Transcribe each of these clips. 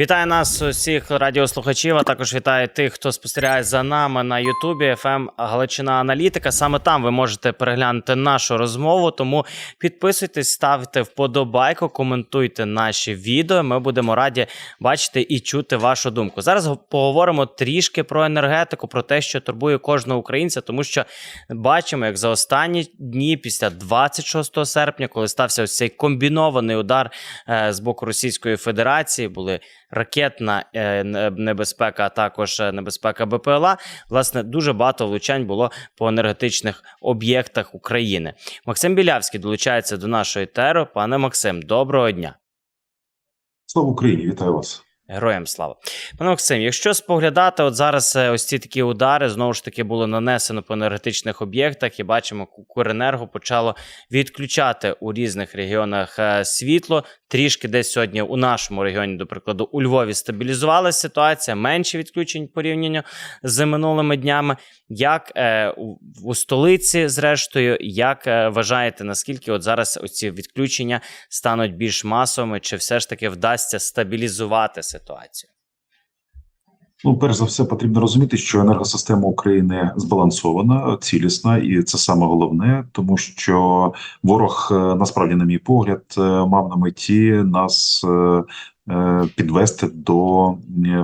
Вітаю нас усіх радіослухачів, а також вітаю тих, хто спостерігає за нами на Ютубі FM Галичина Аналітика. Саме там ви можете переглянути нашу розмову. Тому підписуйтесь, ставте вподобайку, коментуйте наші відео. Ми будемо раді бачити і чути вашу думку. Зараз поговоримо трішки про енергетику, про те, що турбує кожного українця, тому що бачимо, як за останні дні, після 26 серпня, коли стався ось цей комбінований удар е, з боку Російської Федерації, були ракетна е, небезпека, а також е, небезпека БПЛА. Власне, дуже багато влучань було по енергетичних об'єктах України. Максим Білявський долучається до нашої теро. Пане Максим, доброго дня. Слава Україні, вітаю вас. Героям слава. Пане Максим, якщо споглядати, от зараз е, ось ці такі удари знову ж таки було нанесено по енергетичних об'єктах, і бачимо, Ку- Куренерго почало відключати у різних регіонах е, світло. Трішки десь сьогодні у нашому регіоні, до прикладу, у Львові стабілізувалася ситуація, менше відключень порівняно з минулими днями. Як е, у, столиці, зрештою, як е, вважаєте, наскільки от зараз оці відключення стануть більш масовими, чи все ж таки вдасться стабілізувати ситуацію? Ну, перш за все, потрібно розуміти, що енергосистема України збалансована, цілісна, і це саме головне, тому що ворог, е, насправді, на мій погляд, е, мав на меті нас е, підвести до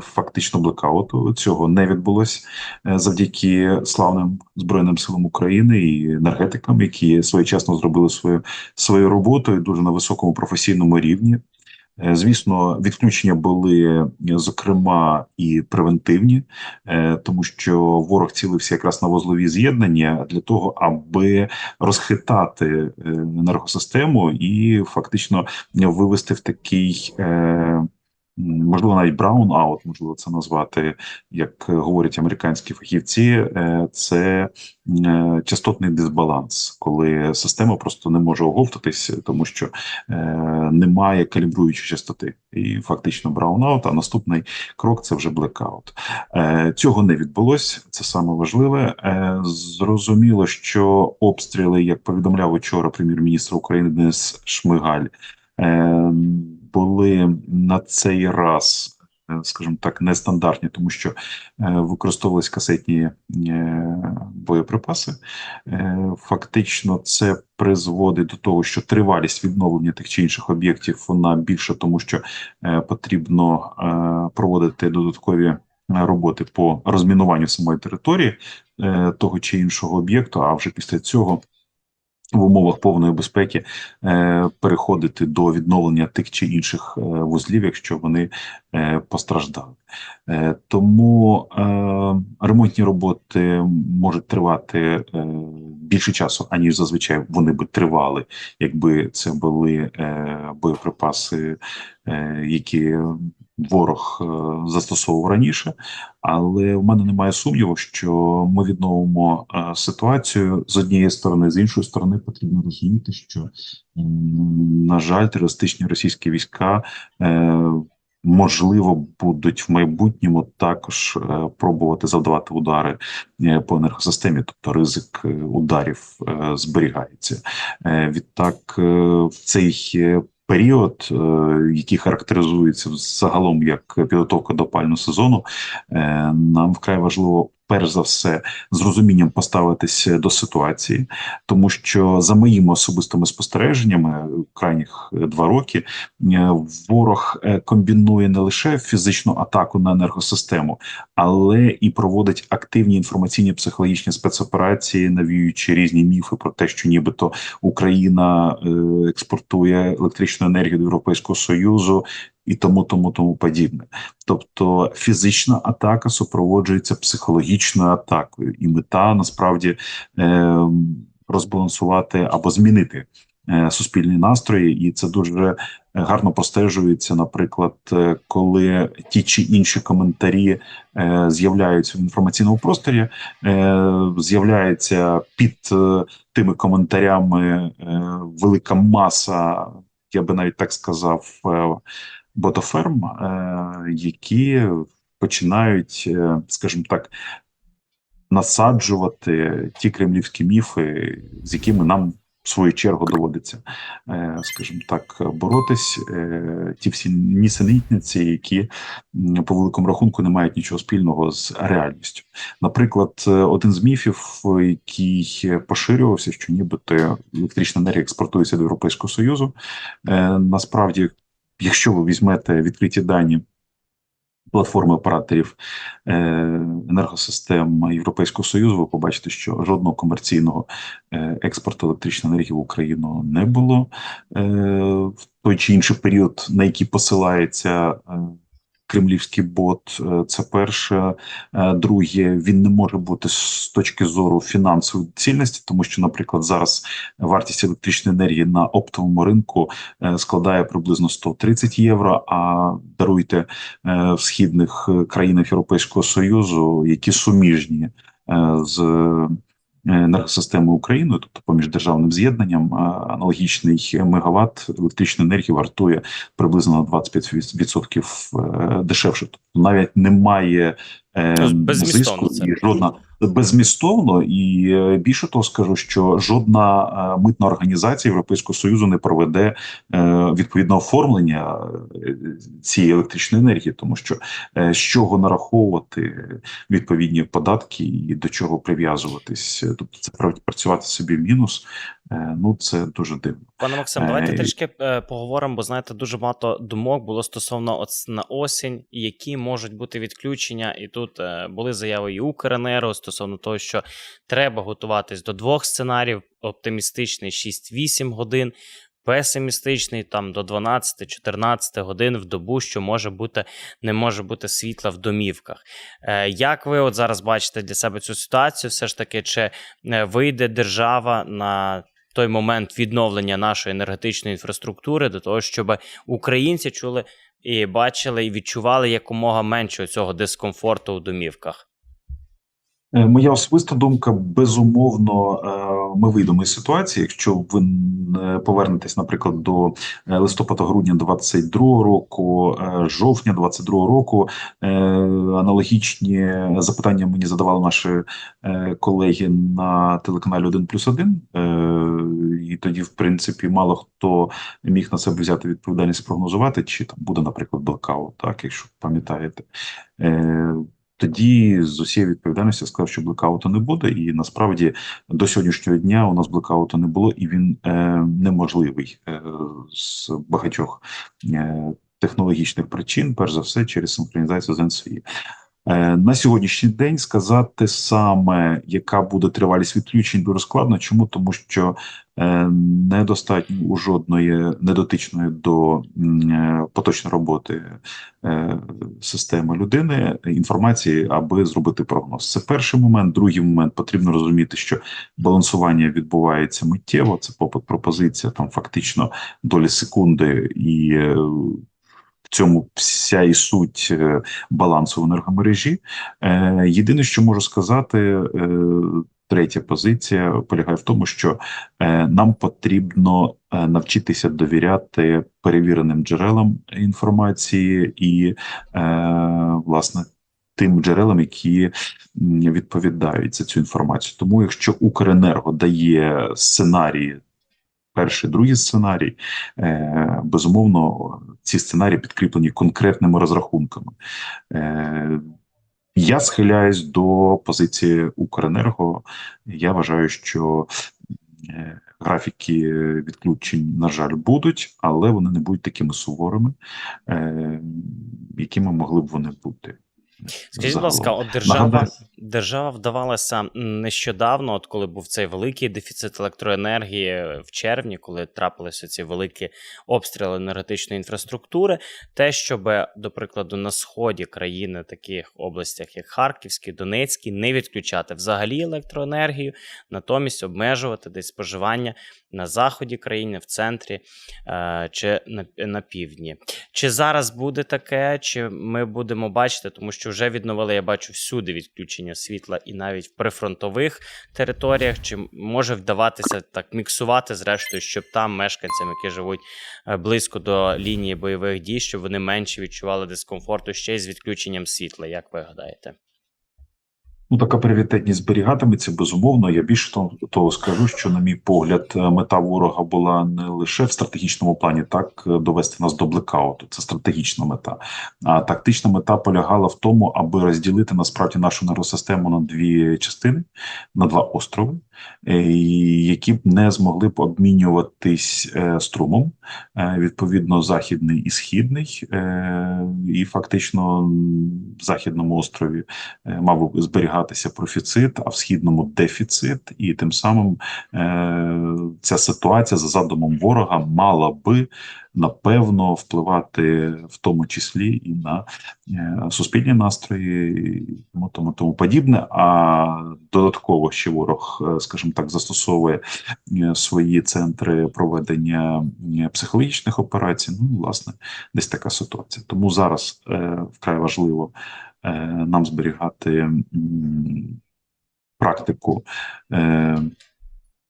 фактично блекауту. Цього не відбулось завдяки славним збройним силам України і енергетикам, які своєчасно зробили свою свою роботу і дуже на високому професійному рівні. Е, Звісно, відключення були е, зокрема і превентивні, е, тому що ворог цілився якраз на вузлові з'єднання для того, аби розхитати енергосистему і фактично вивести в такий. Можливо, навіть браун-аут, можливо, це назвати, як говорять американські фахівці, е, це е, частотний дисбаланс, коли система просто не може оговтатись, тому що е, немає калібруючої частоти, і фактично браун-аут, А наступний крок це вже блекаут. Цього не відбулось. Це саме важливе. Зрозуміло, що обстріли, як повідомляв учора прем'єр-міністр України Денис Шмигаль, були на цей раз. е, Скажімо так, нестандартні, тому що е, використовувались касетні е, боєприпаси. Фактично, це призводить до того, що тривалість відновлення тих чи інших об'єктів вона більша, тому що потрібно проводити додаткові роботи по розмінуванню самої території е, того чи іншого об'єкту. А вже після цього. В умовах повної безпеки е, переходити до відновлення тих чи інших е, вузлів, якщо вони е, постраждали. Тому ремонтні роботи можуть тривати більше часу, аніж зазвичай вони би тривали, якби це були боєприпаси, які ворог е, застосовував раніше. Але в мене немає сумніву, що ми відновимо е, ситуацію з однієї сторони, з іншої сторони, потрібно розуміти, що на жаль, терористичні російські війська. Е, Можливо, будуть в майбутньому також пробувати завдавати удари по енергосистемі, тобто ризик ударів зберігається. Відтак, цей період, е, який характеризується загалом як підготовка до пального сезону, е, нам вкрай важливо. Перш за все, з розумінням поставитися до ситуації, тому що за моїми особистими спостереженнями, крайніх е, два роки, е, ворог е, комбінує не лише фізичну атаку на енергосистему, але і проводить активні інформаційні психологічні спецоперації, навіюючи різні міфи про те, що нібито Україна експортує електричну енергію до Європейського союзу. І тому, тому, тому подібне. Тобто фізична атака супроводжується психологічною атакою, і мета насправді е, розбалансувати або змінити е, суспільні настрої, і це дуже гарно простежується, наприклад, е, коли ті чи інші коментарі е, з'являються в інформаційному просторі, е, з'являється під е, тими коментарями е, велика маса, я би навіть так сказав, е, ботоферм, е, які починають, е, скажімо так, насаджувати ті кремлівські міфи, з якими нам в свою чергу доводиться, е, скажімо так, боротись. Ті всі нісенітниці, які по великому рахунку не мають нічого спільного з реальністю. Наприклад, один з міфів, який поширювався, що нібито електрична енергія експортується до Європейського Союзу. Насправді, якщо ви візьмете відкриті дані платформи операторів е, енергосистем Європейського Союзу, ви побачите, що жодного комерційного е, експорту електричної енергії в Україну не було е, в той чи інший період, на який посилається. Кремлівський бот, е, це перше. Е, Друге, він не може бути з точки зору фінансової цільності, тому що, наприклад, зараз вартість електричної енергії на оптовому ринку е, складає приблизно 130 євро. А даруйте в східних країнах Європейського Союзу, які суміжні з е, енергосистемою України, тобто поміж державним з'єднанням, е, аналогічний мегаватт електричної енергії вартує приблизно на 25% е, дешевше. Тобто навіть немає е, зиску і жодна беззмістовно, і е, більше того скажу, що жодна е, митна організація Європейського союзу не проведе е, відповідне оформлення цієї електричної енергії, тому що з чого нараховувати відповідні податки і до чого прив'язуватись, тобто це працювати собі в мінус. Ну це дуже дивно. Пане Максим, давайте Е, трішки поговоримо, бо знаєте, дуже багато думок було стосовно от на осінь, які можуть бути відключення. І тут були заяви і Укренерго стосовно того, що треба готуватись до двох сценаріїв: оптимістичний 6-8 годин, песимістичний там до 12-14 годин в добу, що може бути, не може бути світла в домівках. Е, Як ви от зараз бачите для себе цю ситуацію? Все ж таки, чи е, вийде держава на той момент відновлення нашої енергетичної інфраструктури до того, щоб українці чули і бачили і відчували якомога менше цього дискомфорту у домівках. Е, Моя особиста думка, безумовно, е, ми вийдемо із ситуації. Якщо ви е, повернетесь, наприклад, до листопада-грудня 22 року, жовтня 22 року, аналогічні запитання мені задавали наші колеги на телеканалі 1 плюс 1. І тоді, в принципі, мало хто міг на себе взяти відповідальність прогнозувати, чи там буде, наприклад, блокаут, так, якщо пам'ятаєте. Тоді з усією відповідальністю сказав, що блекауту не буде, і насправді до сьогоднішнього дня у нас блекауту не було, і він е, неможливий е, з багатьох е, технологічних причин, перш за все, через синхронізацію з НСІ. Е, На сьогоднішній день сказати саме, яка буде тривалість відключень, дуже складно. Чому? Тому що е, недостатньо у жодної недотичної до е, поточної роботи системи людини інформації, аби зробити прогноз. Це перший момент. Другий момент потрібно розуміти, що балансування відбувається миттєво. Це попит, пропозиція, там фактично долі секунди, і в цьому вся і суть е, балансу в енергомережі. Е, Єдине, що можу сказати, е, третя позиція полягає в тому, що нам потрібно навчитися довіряти перевіреним джерелам інформації і, власне, тим джерелам, які відповідають за цю інформацію. Тому, якщо Укренерго дає сценарії. Перший, другий сценарій, безумовно, ці сценарії підкріплені конкретними розрахунками. Е, я схиляюсь до позиції Укренерго. Я вважаю, що е, графіки відключень, на жаль, будуть, але вони не будуть такими суворими, е, якими могли б вони бути. Скажіть, будь ласка, от держава, Нагадаю. Держава вдавалася нещодавно, от коли був цей великий дефіцит електроенергії в червні, коли трапилися ці великі обстріли енергетичної інфраструктури, те, щоб, до прикладу, на сході країни, таких областях, як Харківський, Донецький, не відключати взагалі електроенергію, натомість обмежувати десь споживання на заході країни, в центрі е, чи на, на півдні. Чи зараз буде таке, чи ми будемо бачити, тому що вже відновили, я бачу, всюди відключення світла і навіть в прифронтових територіях, чи може вдаватися так міксувати, зрештою, щоб там мешканцям, які живуть е, близько до лінії бойових дій, щоб вони менше відчували дискомфорту ще й з відключенням світла, як ви гадаєте? Ну, така пріоритетність зберігатиметься безумовно. Я більше того, того скажу, що, на мій погляд, е, мета ворога була не лише в стратегічному плані, так е, довести нас до блекауту. Це стратегічна мета. А тактична мета полягала в тому, аби розділити насправді нашу енергосистему на дві частини, на два острови, е, які б не змогли б обмінюватись струмом, відповідно, західний і східний, і фактично в західному острові мав би зберігатися профіцит, а в східному дефіцит, і тим самим е, ця ситуація за задумом ворога мала би напевно впливати в тому числі і на е, суспільні настрої, тому тому, тому подібне. А додатково ще ворог, е, скажімо так, застосовує е, свої центри проведення е, психологічних операцій. Ну, власне, десь така ситуація. Тому зараз е, вкрай важливо нам зберігати практику е,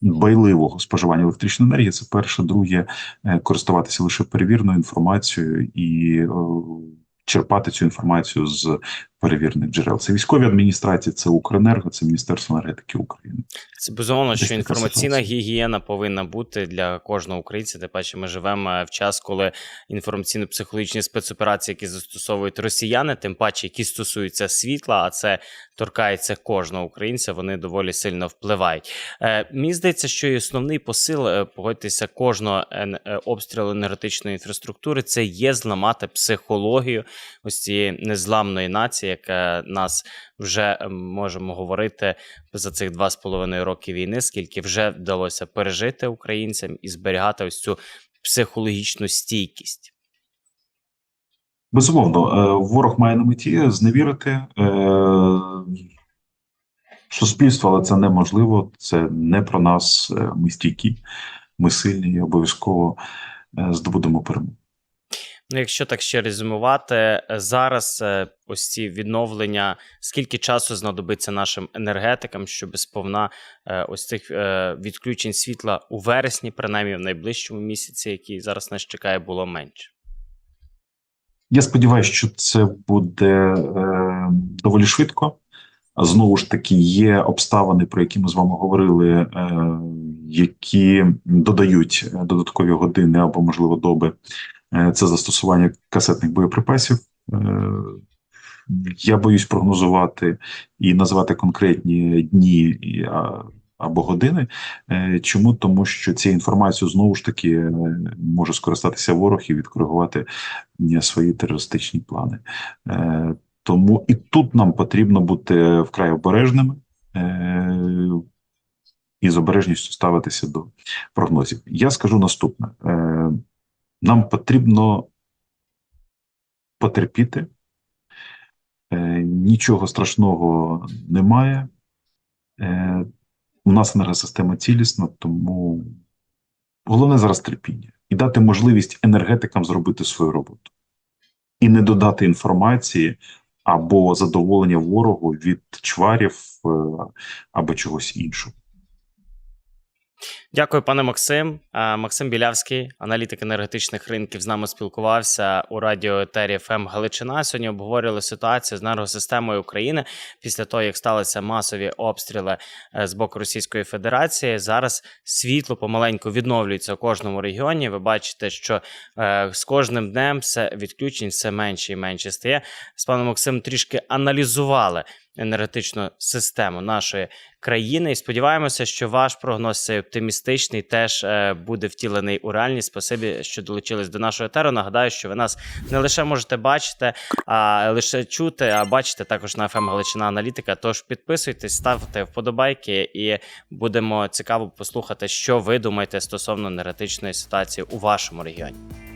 байливого споживання електричної енергії. Це перше, друге, е, користуватися лише перевірною інформацією і е, черпати цю інформацію з перевірених джерел. Це військові адміністрації, це Укренерго, це Міністерство енергетики України. Це безумовно, що інформаційна ситуація. гігієна повинна бути для кожного українця. Тим паче, ми живемо е, в час, коли інформаційно-психологічні спецоперації, які застосовують росіяни, тим паче, які стосуються світла, а це торкається кожного українця. Вони доволі сильно впливають. Е, мені здається, що і основний посил е, погодьтеся кожного е, обстрілу енергетичної інфраструктури це є зламати психологію ось цієї незламної нації, яка нас вже е, можемо говорити за цих два з половиною роки війни, скільки вже вдалося пережити українцям і зберігати ось цю психологічну стійкість. Безумовно, е, ворог має на меті зневірити е, суспільство, але це неможливо. Це не про нас. Ми стійкі, ми сильні і обов'язково здобудемо перемогу. Ну, якщо так ще резюмувати, е, зараз е, ось ці відновлення, скільки часу знадобиться нашим енергетикам, щоб сповна е, ось цих відключень світла у вересні, принаймні в найближчому місяці, який зараз нас чекає, було менше. Я сподіваюся, що це буде е, доволі швидко. Знову ж таки, є обставини, про які ми з вами говорили, е, які додають додаткові години або, можливо, доби. Е, це застосування касетних боєприпасів. Е, я боюсь прогнозувати і назвати конкретні дні або години. Е, Чому? Тому що цією інформацією знову ж таки може скористатися ворог і відкоригувати свої терористичні плани. Тому і тут нам потрібно бути вкрай обережними і з обережністю ставитися до прогнозів. Я скажу наступне: нам потрібно потерпіти. Е, Нічого страшного немає. Е, У нас енергосистема цілісна, тому головне зараз терпіння і дати можливість енергетикам зробити свою роботу, і не додати інформації або задоволення ворогу від чварів е, або чогось іншого. Дякую, пане Максим. Максим Білявський, аналітик енергетичних ринків, з нами спілкувався у радіо етері ФМ Галичина. Сьогодні обговорювали ситуацію з енергосистемою України після того, як сталися масові обстріли е, з боку Російської Федерації. Зараз світло помаленьку відновлюється у кожному регіоні. Ви бачите, що е, з кожним днем все відключень все менше і менше стає. З паном Максимом трішки аналізували енергетичну систему нашої країни. І сподіваємося, що ваш прогноз цей оптимістичний теж е, буде втілений у реальність. Спасибі, що долучились до нашого етеру. Нагадаю, що ви нас не лише можете бачити, а лише чути, а бачите також на ФМ Галичина Аналітика. Тож підписуйтесь, ставте вподобайки, і будемо цікаво послухати, що ви думаєте стосовно енергетичної ситуації у вашому регіоні.